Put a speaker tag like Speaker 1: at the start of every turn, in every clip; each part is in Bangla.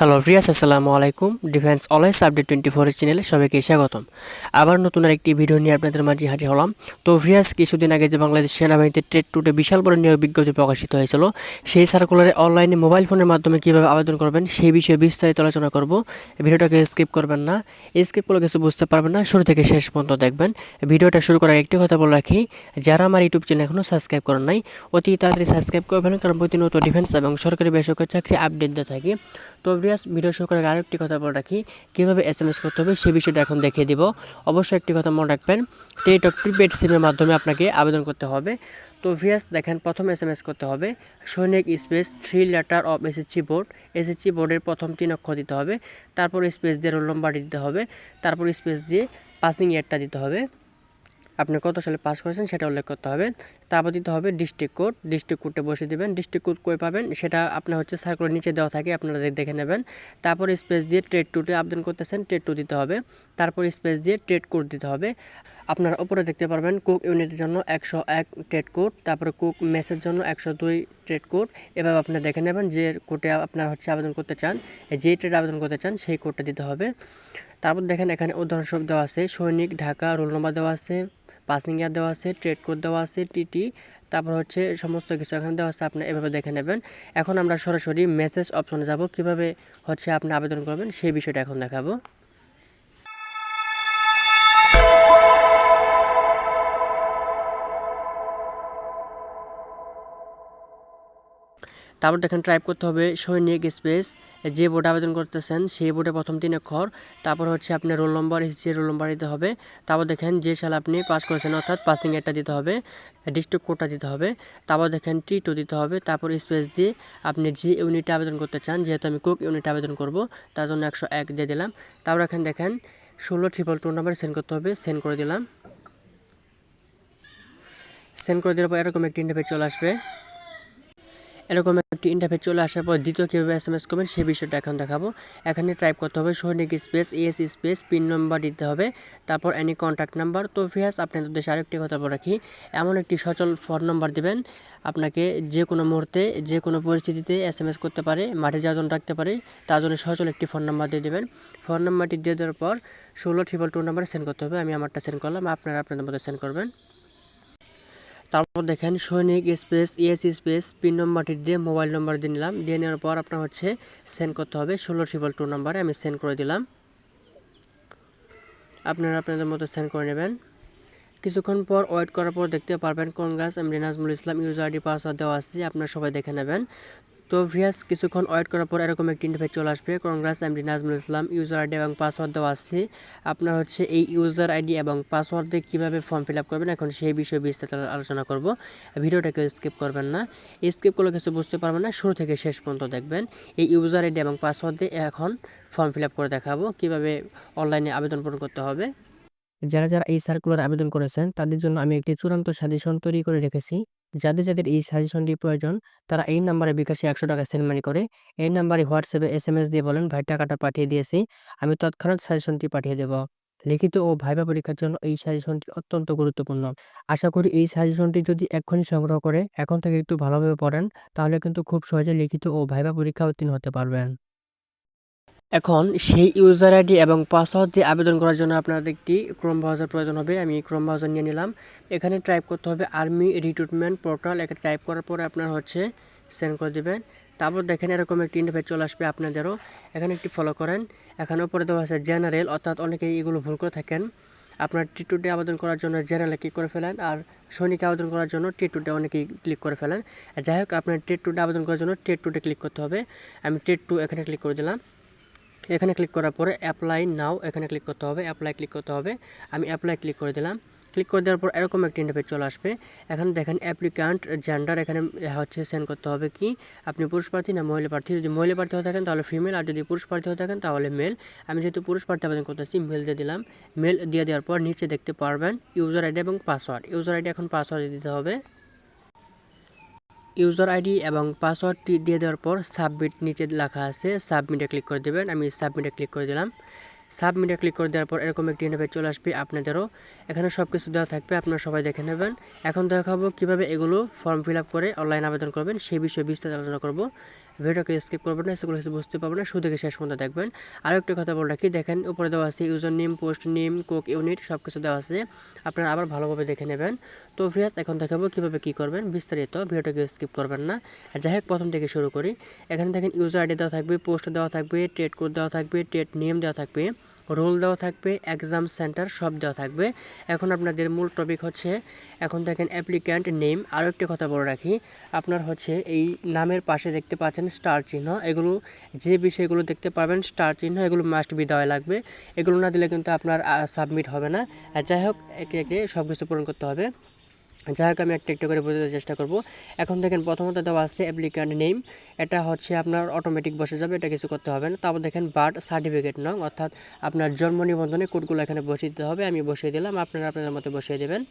Speaker 1: হ্যালো ভিয়াস আসসালামু আলাইকুম। ডিফেন্স অলওয়েজ আপডেট টোয়েন্টি ফোরের চ্যানেলে সবাইকে স্বাগতম। আবার নতুন আর একটি ভিডিও নিয়ে আপনাদের মাঝে হাজির হলাম। তো ভিয়াস কিছুদিন আগে যে বাংলাদেশ সেনাবাহিনীতে ট্রেড টুটে বিশাল বড় নিয়োগ বিজ্ঞপ্তি প্রকাশিত হয়েছিল, সেই সার্কুলারে অনলাইনে মোবাইল ফোনের মাধ্যমে কীভাবে আবেদন করবেন, সেই বিষয়ে বিস্তারিত আলোচনা করব। ভিডিওটাকে স্কিপ করবেন না। স্কিপ করলে কিছু বুঝতে পারবেন না। শুরু থেকে শেষ পর্যন্ত দেখবেন। ভিডিওটা শুরু করার একটি কথা বলে রাখি, যারা আমার ইউটিউব চ্যানেল এখনও সাবস্ক্রাইব করেন নাই, অতি তাড়াতাড়ি সাবস্ক্রাইব করে ফেলেন। কারণ প্রতিনিয়ত ডিফেন্স এবং সরকারি বেসরকারি চাকরি আপডেট দিয়ে থাকি। তো ভিডিওস ভিডিও শুরু করার আরও একটি কথা বলে রাখি, কীভাবে এস এম এস করতে হবে সেই বিষয়টা এখন দেখিয়ে দিব। অবশ্যই একটি কথা মনে রাখবেন টেটক প্রিপেড সিমের মাধ্যমে আপনাকে আবেদন করতে হবে। তো ভিয়াস, দেখেন, প্রথম এস এম এস করতে হবে। সৈনিক space three letter of SSC board SSC বোর্ডের প্রথম তিন অক্ষর দিতে হবে। তারপর স্পেস দিয়ে রোল নম্বরটি দিতে হবে। তারপর স্পেস দিয়ে পাসিং ইয়ারটা দিতে হবে। আপনি কত সালে পাস করেছেন সেটা উল্লেখ করতে হবে। তারপর দিতে হবে ডিস্ট্রিক্ট কোড ডিস্ট্রিক্ট কোডে বসে দেবেন। ডিস্ট্রিক্ট কোড কই পাবেন? সেটা আপনার হচ্ছে সার্কুলার নিচে দেওয়া থাকে, আপনারা দেখে নেবেন। তারপর স্পেস দিয়ে ট্রেড টুতে আবেদন করতেছেন ট্রেড টু দিতে হবে। তারপর স্পেস দিয়ে ট্রেড কোড দিতে হবে। আপনারা উপরে দেখতে পারবেন কুক ইউনিটের জন্য একশো এক ট্রেড কোড তারপরে কুক মেসের জন্য একশো দুই ট্রেড কোড এভাবে আপনি দেখে নেবেন যে কোডে আপনার হচ্ছে আবেদন করতে চান। যে ট্রেড আবেদন করতে চান, সেই কোডটা দিতে হবে। তারপর দেখেন এখানে উদাহরণস্বরূপ দেওয়া আছে, সৈনিক, ঢাকা, রোল নম্বর দেওয়া আছে। পাসিং ইয়ার দেওয়া আছে, ট্রেড কোড দেওয়া আছে, টিটি, তারপর হচ্ছে সমস্ত কিছু এখানে দেওয়া আছে, আপনি এভাবে দেখে নেবেন। এখন আমরা সরাসরি মেসেজ অপশনে যাব। কীভাবে হচ্ছে আপনি আবেদন করবেন সেই বিষয়টা এখন দেখাবো। তারপর দেখেন টাইপ করতে হবে সৈনিক স্পেস যে বোর্ডে আবেদন করতেছেন, সেই বোর্ডে প্রথম তিন অক্ষর, তারপর হচ্ছে আপনার রোল নম্বর যে রোল নম্বর দিতে হবে, তারপর দেখেন যে সাল আপনি পাস করেছেন, অর্থাৎ পাসিং এরটা দিতে হবে ডিস্ট্রিক্ট কোডটা দিতে হবে, তারপর দেখেন টি টু দিতে হবে, তারপর স্পেস দিয়ে আপনি যে ইউনিটে আবেদন করতে চান, যেহেতু আমি কুক ইউনিটে আবেদন করব, তার জন্য একশো এক দিয়ে দিলাম, তারপর এখানে দেখেন ষোলো ট্রিপল টু নাম্বার সেন্ড করতে হবে সেন্ড করে দিলাম। সেন্ড করে দেওয়ার পর এরকম একটি ইন্টারভিউ চলে আসবে। এরকম একটি ইন্টারফেস চলে আসার পর দ্বিতীয় কীভাবে এস এম এস করবেন সেই বিষয়টা এখন দেখাবো। এখানে টাইপ করতে হবে সৈনিক space S space PIN number দিতে হবে। তারপর এনি কন্ট্যাক্ট নাম্বার তো ফিয়াস আপনাদের দেশে আরেকটি কথা বলে রাখি। এমন একটি সচল ফোন নম্বর দেবেন। আপনাকে যে কোনো মুহূর্তে যে কোনো পরিস্থিতিতে এস এম এস করতে পারে, মাঠে যাওয়ার জন্য রাখতে পারে, তার জন্য সচল একটি ফোন নাম্বার দিয়ে দেবেন। ফোন নাম্বারটি দিয়ে দেওয়ার পর ষোলো ট্রিপল টু নাম্বারে সেন্ড করতে হবে। আমি আমারটা সেন্ড করলাম। আপনারা আপনাদের মধ্যে সেন্ড করবেন। তারপর দেখেন সৈনিক স্পেস, ইএস স্পেস, পিন নম্বরটি দিয়ে মোবাইল নম্বর দিয়ে নিলাম। দিয়ে নেওয়ার পর আপনার হচ্ছে সেন্ড করতে হবে। ষোলো ট্রিপল টু নম্বরে আমি সেন্ড করে দিলাম। আপনারা আপনাদের মতো সেন্ড করে নেবেন। কিছুক্ষণ পর ওয়েট করার পর দেখতে পারবেন কংগ্রেস আমি রিনাজমুল ইসলাম ইউজার আইডি পাসওয়ার্ড দেওয়া আছে, আপনারা সবাই দেখে নেবেন। তো ভিয়াস কিছুক্ষণ ওয়েট করার পর এরকম একটি ইন্টারফেস চলে আসবে। Congress MD Nazmul Islam user ID এবং পাসওয়ার্ড দেওয়া আছে। আপনার হচ্ছে এই ইউজার আইডি এবং পাসওয়ার্ড দিয়ে কীভাবে ফর্ম ফিল আপ করবেন, এখন সেই বিষয়ে বিস্তারিত আলোচনা করব। ভিডিওটাকে স্কিপ করবেন না। স্কিপ করলে কিছু বুঝতে পারবেন না, শুরু থেকে শেষ পর্যন্ত দেখবেন। এই ইউজার আইডি এবং পাসওয়ার্ড দিয়ে এখন ফর্ম ফিল আপ করে দেখাবো, কীভাবে অনলাইনে আবেদন পূরণ করতে হবে। যারা যারা এই সার্কুলার আবেদন করেছেন, তাদের জন্য আমি একটি চূড়ান্ত সাজেশন তৈরি করে রেখেছি। যাদের যাদের এই সাজেশনটি প্রয়োজন, তারা এই নাম্বারে বিকাশে একশো টাকা সেন্ড মানি করে, এই নাম্বারে হোয়াটসঅ্যাপে এস এম এস দিয়ে বলেন, ভাই, টাকাটা পাঠিয়ে দিয়েছি, আমি তৎক্ষণাৎ সাজেশনটি পাঠিয়ে দেব। লিখিত ও ভাইবা পরীক্ষার জন্য এই সাজেশনটি অত্যন্ত গুরুত্বপূর্ণ। আশা করি এই সাজেশনটি যদি এক্ষুনি সংগ্রহ করে, এখন থেকে একটু ভালোভাবে পড়েন, তাহলে কিন্তু খুব সহজে লিখিত ও ভাইবা পরীক্ষা উত্তীর্ণ হতে পারবেন। এখন সেই ইউজার আইডি এবং পাসওয়ার্ড দিয়ে আবেদন করার জন্য আপনাদের একটি ক্রোম ব্রাউজার প্রয়োজন হবে। আমি ক্রোম ব্রাউজার নিয়ে নিলাম। এখানে টাইপ করতে হবে আর্মি রিক্রুটমেন্ট পোর্টাল এখানে টাইপ করার পরে আপনার হচ্ছে সেন্ড করে দেবেন। তারপর দেখেন এরকম একটি ইন্টারফেস চলে আসবে আপনাদেরও। এখানে একটি ফলো করেন। এখানে উপরে দেওয়া আছে জেনারেল অর্থাৎ অনেকেই এগুলো ভুল করে থাকেন। আপনার টি টুডে আবেদন করার জন্য জেনারেলে ক্লিক করে ফেলেন আর সৈনিক আবেদন করার জন্য টি টুডে অনেকেই ক্লিক করে ফেলেন। যাই হোক, আপনার টেট টুডে আবেদন করার জন্য টেট টুডে ক্লিক করতে হবে। আমি টেট টু এখানে ক্লিক করে দিলাম। এখানে ক্লিক করার পরে অ্যাপ্লাই নাও এখানে ক্লিক করতে হবে অ্যাপ্লাই ক্লিক করতে হবে। আমি অ্যাপ্লাই ক্লিক করে দিলাম। ক্লিক করে দেওয়ার পর এরকম একটি ইন্টারফেস চলে আসবে। এখানে দেখেন অ্যাপ্লিকান্ট জেন্ডার এখানে হচ্ছে সেন্ড করতে হবে কি? আপনি পুরুষ প্রার্থী না মহিলা প্রার্থী? যদি মহিলা প্রার্থী হয়ে থাকেন তাহলে ফিমেল আর যদি পুরুষ প্রার্থী হয়ে থাকেন তাহলে মেল আমি যেহেতু পুরুষ প্রার্থী আবেদন করতেছি মেল দিয়ে দিলাম। মেল দিয়ে দেওয়ার পর নিচে দেখতে পারবেন ইউজার আইডি এবং পাসওয়ার্ড ইউজার আইডি এখন পাসওয়ার্ড দিতে হবে। ইউজার আইডি এবং পাসওয়ার্ডটি দিয়ে দেওয়ার পর সাবমিট নিচে লেখা আছে, সাবমিটে ক্লিক করে দেবেন। আমি সাবমিটে ক্লিক করে দিলাম। সাবমিটে ক্লিক করে দেওয়ার পর এরকম একটি ইন্টারফেস চলে আসবে আপনাদেরও। এখানে সব কিছু দেওয়া থাকবে, আপনারা সবাই দেখে নেবেন। এখন দেখাবো কীভাবে এগুলো ফর্ম ফিল করে অনলাইন আবেদন করবেন, সেই বিষয়ে বিস্তারিত আলোচনা করব। ভিডিওকে স্কিপ করবেন না সেগুলো কিছু বুঝতে পারবেন না শুধু থেকে শেষ পর্যন্ত দেখবেন। আরও একটু কথা বলে রাখি, দেখেন, উপরে দেওয়া আছে ইউজার নেম, পোস্ট নেম, কোক ইউনিট সব কিছু দেওয়া আছে। আপনারা আবার ভালোভাবে দেখে নেবেন। তো ফ্রিয়াস এখন দেখাবো কীভাবে কী করবেন, বিস্তারিত ভিডিওটাকে স্কিপ করবেন না। যাই হোক, প্রথম থেকে শুরু করি। এখানে দেখেন ইউজার আইডি দেওয়া থাকবে, পোস্ট দেওয়া থাকবে, ট্রেড কোড দেওয়া থাকবে, ট্রেড নেম দেওয়া থাকবে। রোল দেওয়া থাকবে এক্সাম সেন্টার সব দেওয়া থাকবে। এখন আপনাদের মূল টপিক হচ্ছে, এখন দেখেন অ্যাপ্লিক্যান্ট নেম আরও একটি কথা বলে রাখি। আপনার হচ্ছে এই নামের পাশে দেখতে পাচ্ছেন স্টার চিহ্ন। এগুলো যে বিষয়গুলো দেখতে পাবেন স্টার চিহ্ন, এগুলো মাস্ট বি দেওয়া লাগবে। এগুলো না দিলে কিন্তু আপনার সাবমিট হবে না। যাই হোক, একে একে সব কিছু পূরণ করতে হবে। যাই হোক, আমি একটা একটু করে বোঝাতে চেষ্টা করব। এখন দেখেন প্রথমত দেওয়া আছে অ্যাপ্লিকেন্ট নেম এটা হচ্ছে আপনার অটোমেটিক বসে যাবে, এটা কিছু করতে হবে না। তারপর দেখেন বার্থ সার্টিফিকেট নং, অর্থাৎ আপনার জন্ম নিবন্ধনে কোডগুলো এখানে বসিয়ে দিতে হবে। আমি বসিয়ে দিলাম, আপনারা আপনাদের মতো বসিয়ে দেবেন।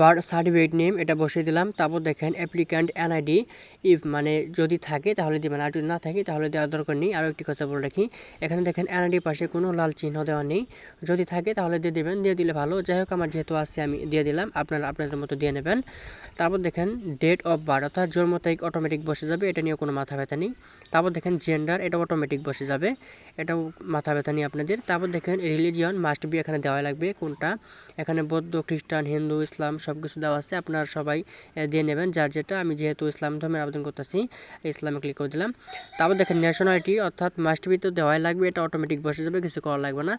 Speaker 1: বার্থ সার্টিফিকেট নেম, এটা বসিয়ে দিলাম। তারপর দেখেন অ্যাপ্লিক্যান্ট এনআইডি ইফ মানে যদি থাকে তাহলে দেবেন, আর যদি না থাকে তাহলে দেওয়ার দরকার নেই। আরও একটি কথা বলে রাখি, এখানে দেখেন এনআইডি পাশে কোনো লাল চিহ্ন দেওয়া নেই। যদি থাকে তাহলে দিয়ে দেবেন, দিয়ে দিলে ভালো। যাই হোক, আমার যেহেতু আছে, আমি দিয়ে দিলাম, আপনারা আপনাদের মতো দিয়ে নেবেন। তারপর দেখেন ডেট অফ বার্থ অর্থাৎ জন্ম তারিখ অটোমেটিক বসে যাবে, এটা নিয়ে কোনো মাথা ব্যথা নেই। তারপর দেখেন জেন্ডার এটা অটোমেটিক বসে যাবে, এটাও মাথা ব্যথা নেই আপনাদের। তারপর দেখেন রিলিজিয়ন মাস্ট বি এখানে দেওয়া লাগবে, কোনটা? এখানে বৌদ্ধ, খ্রিস্টান, হিন্দু, ইসলাম সব কিছু দেওয়া আছে, আপনারা সবাই দিয়ে নেবেন। যার যেটা, আমি যেহেতু ইসলাম ধর্মের আবেদন করতেছি, ইসলামে ক্লিক করে দিলাম। তারপর দেখেন ন্যাশনালিটি অর্থাৎ মাস্ট বি তো দেওয়াই লাগবে, এটা অটোমেটিক বসে যাবে, কিছু করা লাগবে না।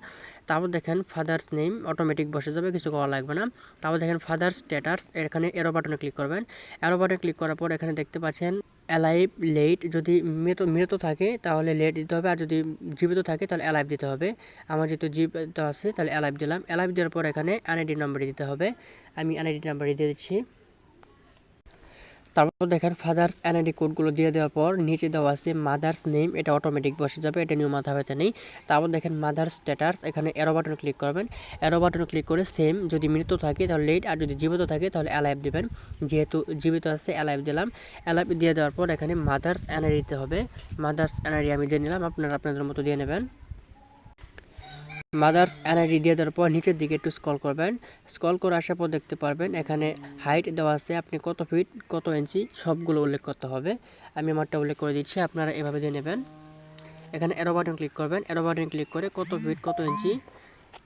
Speaker 1: তারপর দেখেন ফাদার্স নেম অটোমেটিক বসে যাবে, কিছু করা লাগবে না। তারপর দেখেন ফাদার্স স্ট্যাটাস এখানে এরো বাটনে ক্লিক করবেন। এরো বাটনে ক্লিক করার পর এখানে দেখতে পাচ্ছেন অ্যালাইভ লেট যদি মৃত মৃত থাকে, তাহলে লেট দিতে হবে, আর যদি জীবিত থাকে, তাহলে অ্যালাইভ দিতে হবে। আমার যেহেতু জীবিত আছে, তাহলে অ্যালাইভ দিলাম। অ্যালাইভ দেওয়ার পর এখানে এনআইডি নাম্বার দিতে হবে। আমি এনআইডি নাম্বার দিয়ে দিচ্ছি। তারপর দেখেন ফাদার্স এনআইডি কোডগুলো দিয়ে দেওয়ার পর নিচে দেওয়া আছে মাদার্স নেম এটা অটোমেটিক বসে যাবে, এটা নিয়েও মাথা ব্যথা নেই। তারপর দেখেন মাদার্স স্ট্যাটাস এখানে এরো বাটন ক্লিক করবেন। এরো বাটন ক্লিক করে সেম যদি মৃত থাকে, তাহলে লেট আর যদি জীবিত থাকে, তাহলে অ্যালাইভ দেবেন। যেহেতু জীবিত আছে অ্যালাইভ দিলাম। অ্যালাইভ দিয়ে দেওয়ার পর এখানে মাদার্স এনআইডি দিতে হবে। মাদার্স এনআইডি আমি দিয়ে নিলাম, আপনারা আপনাদের মতো দিয়ে নেবেন। মাদার্স এনআইডি দিয়ে দেওয়ার পর নিচের দিকে একটু স্কল করবেন। স্কল করে আসার পর দেখতে পারবেন, এখানে হাইট দেওয়া আছে, আপনি কত ফিট কত ইঞ্চি সবগুলো উল্লেখ করতে হবে। আমি আমারটা উল্লেখ করে দিচ্ছি, আপনারা এভাবে দিয়ে নেবেন। এখানে অ্যারো বাটন ক্লিক করবেন অ্যারো বাটন ক্লিক করে কত ফিট কত ইঞ্চি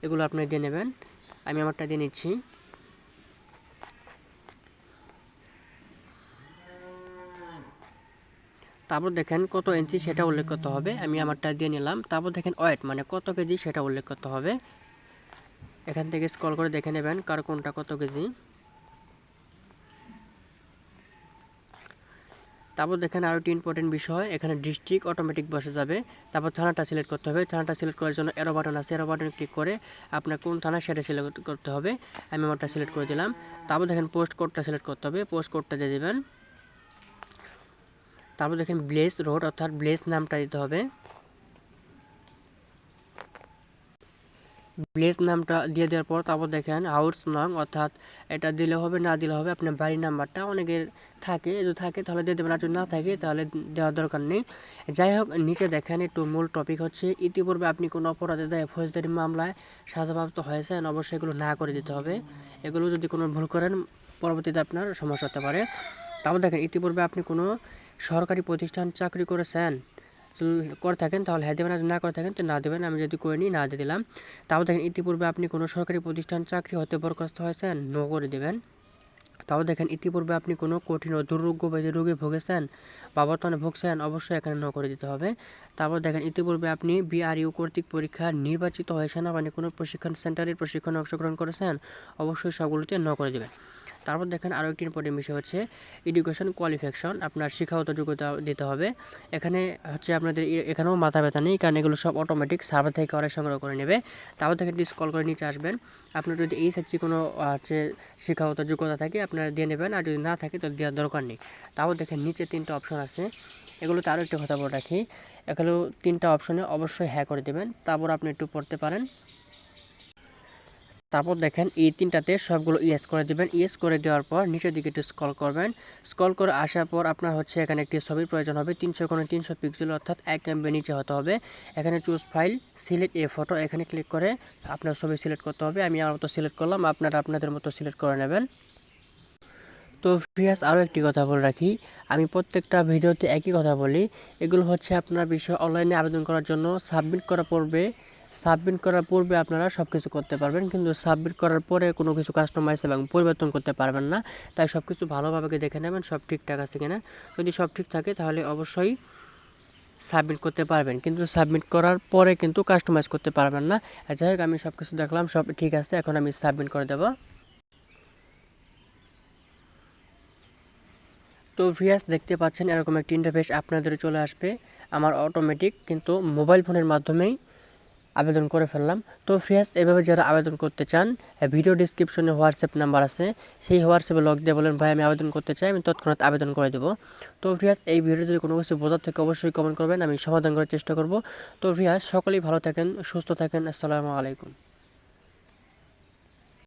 Speaker 1: এগুলো আপনি দিয়ে নেবেন। আমি আমারটা দিয়ে নিচ্ছি। তারপর দেখেন কত ইঞ্চি সেটা উল্লেখ করতে হবে। আমি আমারটা দিয়ে নিলাম। তারপর দেখেন ওয়েট মানে কত কেজি সেটা উল্লেখ করতে হবে। এখান থেকে স্ক্রল করে দেখে নেবেন কার কোনটা কত কেজি তারপর দেখেন আরও একটি ইম্পর্টেন্ট বিষয়, এখানে ডিস্ট্রিক্ট অটোমেটিক বসে যাবে। তারপর থানাটা সিলেক্ট করতে হবে। থানাটা সিলেক্ট করার জন্য এরো বাটন আছে। এরো বাটন ক্লিক করে আপনার কোন থানা সেটা সিলেক্ট করতে হবে। আমি আমারটা সিলেক্ট করে দিলাম। তারপর দেখেন পোস্ট কোডটা সিলেক্ট করতে হবে। পোস্ট কোডটা দিয়ে দেবেন। তারপর দেখেন ব্লেস রোড অর্থাৎ ব্লেস নামটা দিতে হবে। ব্লেস নামটা দিয়ে দেওয়ার পর তারপর দেখেন হাউস নং অর্থাৎ এটা দিলে হবে, না দিলে হবে, আপনার বাড়ির নাম্বারটা অনেকের থাকে। যদি থাকে, তাহলে দিয়ে দেবেন, আর যদি না থাকে, তাহলে দেওয়ার দরকার নেই। যাই হোক, নিচে দেখেন একটু মূল টপিক হচ্ছে, ইতিপূর্বে আপনি কোনো অপরাধে দেয় ফৌজদারি মামলায় সাজাপ্রাপ্ত হয়েছেন, অবশ্যই এগুলো না করে দিতে হবে। এগুলো যদি কোনো ভুল করেন, পরবর্তীতে আপনার সমস্যা হতে পারে। তারপর দেখেন, ইতিপূর্বে আপনি কোনো সরকারি প্রতিষ্ঠান চাকরি করেছেন, করে থাকেন, তাহলে হ্যাঁ দেবেন না করে থাকেন, তো না দেবেন, আমি যদি করে নিই, না দিয়ে দিলাম। তাও দেখেন, ইতিপূর্বে আপনি কোনো সরকারি প্রতিষ্ঠান চাকরি হতে বরখাস্ত হয়েছেন নো করে দেবেন। তাও দেখেন, ইতিপূর্বে আপনি কোনো কঠিন ও দুর্রোগ্য ব্যাধি রোগে ভুগেছেন বা বর্তমানে ভুগছেন, অবশ্যই এখানে ন করে দিতে হবে। তারপর দেখেন, ইতিপূর্বে আপনি বিআরইউ কর্তৃক পরীক্ষা নির্বাচিত হয়েছেন মানে কোনো প্রশিক্ষণ, সেন্টারের প্রশিক্ষণে অংশগ্রহণ করেছেন, অবশ্যই সবগুলোতে ন করে দেবেন। তারপর দেখেন আরও একটি ইম্পর্টেন্ট বিষয় হচ্ছে এডুকেশন কোয়ালিফিকেশন আপনার শিক্ষাগত যোগ্যতা দিতে হবে। এখানে হচ্ছে আপনাদের এখানেও মাথা ব্যথা নেই, কারণ এগুলো সব অটোমেটিক সার্ভার থেকে অনেক সংগ্রহ করে নেবে। তারপর দেখেন স্কল করে নিচে আসবেন। আপনার যদি এই সাইডে কোনো হচ্ছে শিক্ষাগত যোগ্যতা থাকে, আপনারা দিয়ে নেবেন, আর যদি না থাকে তাহলে দেওয়ার দরকার নেই। তারপর দেখেন নিচে তিনটা অপশন আছে। এগুলোতে আরও একটি কথা বলে রাখি। এগুলো তিনটা অপশনে অবশ্যই হ্যাঁ করে দেবেন। তারপর আপনি একটু পড়তে পারেন। তারপর দেখেন এই তিনটাতে সবগুলো ইয়েস করে দেবেন। ইয়েস করে দেওয়ার পর নিচের দিকে একটু স্কল করবেন। স্কল করে আসার পর আপনার হচ্ছে এখানে একটি ছবির প্রয়োজন হবে। তিনশো কোনো তিনশো পিক্সেল অর্থাৎ এক এমবি নিচে হতে হবে। এখানে choose file select a photo এখানে ক্লিক করে আপনার ছবি সিলেক্ট করতে হবে। আমি আমার মতো সিলেক্ট করলাম, আপনারা আপনাদের মতো সিলেক্ট করে নেবেন। তো ফ্রিয়াস আরও একটি কথা বলে রাখি। আমি প্রত্যেকটা ভিডিওতে একই কথা বলি। এগুলো হচ্ছে আপনার বিষয় অনলাইনে আবেদন করার জন্য সাবমিট করার পূর্বে সাবমিট করার পূর্বে আপনারা সব কিছু করতে পারবেন, কিন্তু সাবমিট করার পরে কোনো কিছু কাস্টমাইজ এবং পরিবর্তন করতে পারবেন না। তাই সব কিছু ভালোভাবে দেখে নেবেন, সব ঠিকঠাক আছে কিনা। যদি সব ঠিক থাকে, তাহলে অবশ্যই সাবমিট করতে পারবেন। কিন্তু সাবমিট করার পরে কিন্তু কাস্টমাইজ করতে পারবেন না। যাই হোক, আমি সব কিছু দেখলাম, সব ঠিক আছে, এখন আমি সাবমিট করে দেবো। তো ভিয়াস দেখতে পাচ্ছেন এরকম একটি ইন্টারফেস আপনাদের চলে আসবে। আমার অটোমেটিক কিন্তু মোবাইল ফোনের মাধ্যমেই আবেদন করে ফেললাম। তো ফ্রেস এভাবে যারা আবেদন করতে চান ভিডিও ডিসক্রিপশনে হোয়াটসঅ্যাপ নাম্বার আছে। সেই হোয়াটসঅ্যাপে লগ দিয়ে বলেন, ভাই, আমি আবেদন করতে চাই, আমি তৎক্ষণাৎ আবেদন করে দেবো। তো ফ্রিয়াস এই ভিডিও যদি কোনো কিছু বোঝার থেকে, অবশ্যই কমেন্ট করবেন, আমি সমাধান করার চেষ্টা করব। তো ফ্রিয়াস সকলেই ভালো থাকেন, সুস্থ থাকেন, আসসালামু আলাইকুম।